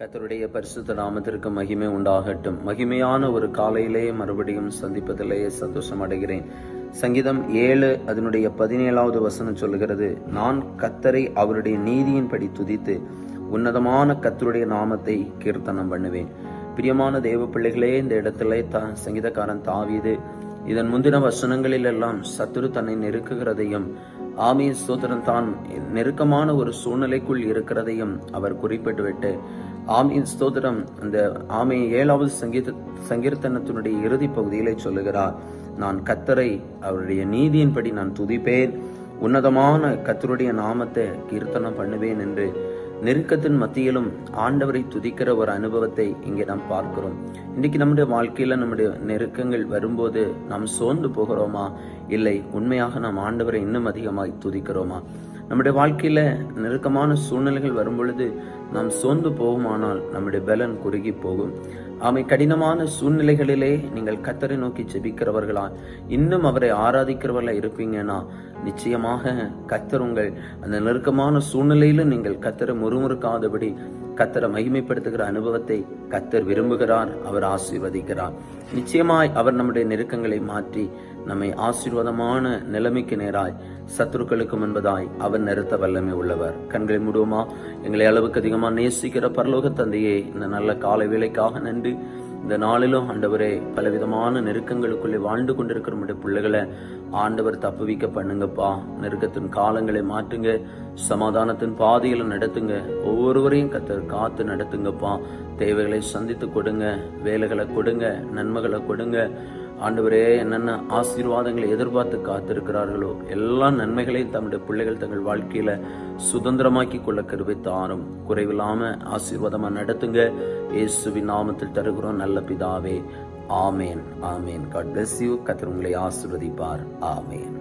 கத்தருடைய பரிசுத்த நாமத்திற்கு மகிமை உண்டாகட்டும். மகிமையான ஒரு காலையிலே மறுபடியும் சந்திப்பதிலேயே சந்தோஷம் அடைகிறேன். சங்கீதம் ஏழு அதனுடைய பதினேழாவது வசனம் சொல்லுகிறது நான் கத்தரை அவருடைய நீதியின்படி துதித்து உன்னதமான கத்தருடைய நாமத்தை கீர்த்தனம் பண்ணுவேன். பிரியமான தேவ பிள்ளைகளே இந்த இடத்துல த சங்கீதக்காரன் தாவீது இதன் முந்தின வசனங்களில் எல்லாம் சத்துரு தன்னை நெருக்குகிறதையும் ஆமிய ஸ்தோத்திரம் தான் நெருக்கமான ஒரு சூழ்நிலைக்குள் இருக்கிறதையும் அவர் குறிப்பிட்டுவிட்டு ஆமியின் ஸ்தோத்திரம். அந்த ஆமை ஏழாவது சங்கீத சங்கீர்த்தனத்தினுடைய இறுதி பகுதியிலே சொல்லுகிறார் நான் கத்தரை அவருடைய நீதியின்படி நான் துதிப்பேன். உன்னதமான கத்தருடைய நாமத்தை கீர்த்தனம் பண்ணுவேன் என்று நெருக்கத்தின் மத்தியிலும் ஆண்டவரை துதிக்கிற ஒரு அனுபவத்தை இங்கே நாம் பார்க்கிறோம். இன்னைக்கு நம்முடைய வாழ்க்கையில நம்முடைய நெருக்கங்கள் வரும்போது நாம் சோர்ந்து போகிறோமா? இல்லை உண்மையாக நாம் ஆண்டவரை இன்னும் அதிகமாய் துதிக்கிறோமா? நம்முடைய வாழ்க்கையில நெருக்கமான சூழ்நிலைகள் வரும்பொழுது நாம் சோர்ந்து போகுமானால் நம்முடைய பலன் குறுகி போகும். அவை கடினமான சூழ்நிலைகளிலே நீங்கள் கத்தரை நோக்கி ஜெபிக்கிறவர்களா? இன்னும் அவரை ஆராதிக்கிறவர்களா இருப்பீங்கன்னா நிச்சயமாக கத்தர் உங்கள் அந்த நெருக்கமான சூழ்நிலையிலும் நீங்கள் கத்தரை முறுமுறுக்காதபடி கத்தரை மகிமைப்படுத்துகிற அனுபவத்தை கத்தர் விரும்புகிறார் அவர் ஆசீர்வதிக்கிறார். நிச்சயமாய் அவர் நம்முடைய நெருக்கங்களை மாற்றி நம்மை ஆசீர்வாதமான நிலைமைக்கு நேராய் சத்துருக்களுக்கும் என்பதாய் அவர் நிறுத்த வல்லமை உள்ளவர். கண்களை மூடுவோமா? எங்களை அளவுக்கு அதிகமாக நேசிக்கிற பரலோக தந்தையே இந்த நல்ல காலை வேலைக்காக நன்றி. இந்த நாளிலும் ஆண்டவரே பலவிதமான நெருக்கங்களுக்குள்ளே வாழ்ந்து கொண்டிருக்கிற நம்முடைய பிள்ளைகளை ஆண்டவர் தப்புவிக்க பண்ணுங்கப்பா. நெருக்கத்தின் காலங்களை மாற்றுங்க. சமாதானத்தின் பாதையில நடத்துங்க. ஒவ்வொருவரையும் கத்தர் காத்து நடத்துங்கப்பா. தேவைகளை சந்தித்து கொடுங்க. வேலைகளை கொடுங்க. நன்மைகளை கொடுங்க. ஆண்டவரே என்னென்ன ஆசீர்வாதங்களை எதிர்பார்த்து காத்திருக்கிறார்களோ எல்லா நன்மைகளையும் தம்முடைய பிள்ளைகள் தங்கள் வாழ்க்கையில சுதந்திரமாக்கி கொள்ள கருவை தாரும் குறைவில்லாம ஆசீர்வாதமா நடத்துங்க. இயேசுவின் நாமத்தில் தருகிறோம் நல்ல பிதாவே. ஆமேன் ஆமேன். காட் பிளஸ் யூ கத்திர உங்களை ஆசிர்வதிப்பார். ஆமேன்.